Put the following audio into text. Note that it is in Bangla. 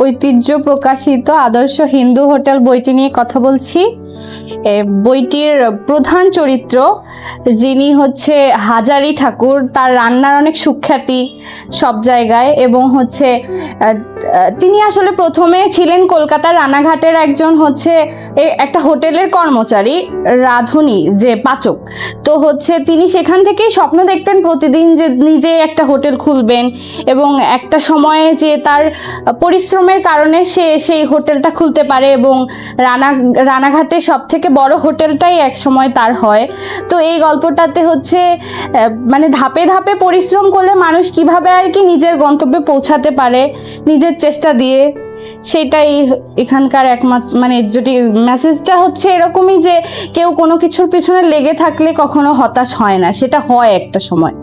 ঐতিহ্য প্রকাশিত আদর্শ হিন্দু হোটেল বইটি নিয়ে কথা বলছি। বইটির প্রধান চরিত্র যিনি হচ্ছে হাজারি ঠাকুর। তার রান্নার অনেক সুখ্যাতি সব জায়গায় এবং হচ্ছে তিনি আসলে প্রথমে ছিলেন কলকাতার রানাঘাটের একজন হচ্ছে একটা হোটেলের কর্মচারী, রাধুনী, যে পাচক। তো হচ্ছে তিনি সেখান থেকেই স্বপ্ন দেখতেন প্রতিদিন যে নিজে একটা হোটেল খুলবেন এবং একটা সময়ে যে তার পরিশ্রমের কারণে সে সেই হোটেলটা খুলতে পারে এবং রানা, রানাঘাটে সব থেকে বড় হোটেলটাই এক সময় তার হয়। তো এই গল্পটাতে হচ্ছে মানে ধাপে ধাপে পরিশ্রম করলে মানুষ কীভাবে আর কি নিজের গন্তব্যে পৌঁছাতে পারে, নিজের চেষ্টা দিয়ে, সেটাই এখানকার একমাত্র মানে যদি মেসেজটা হচ্ছে এরকমই যে কেউ কোনো কিছুর পিছনে লেগে থাকলে কখনো হতাশ হয় না, সেটা হয় একটা সময়।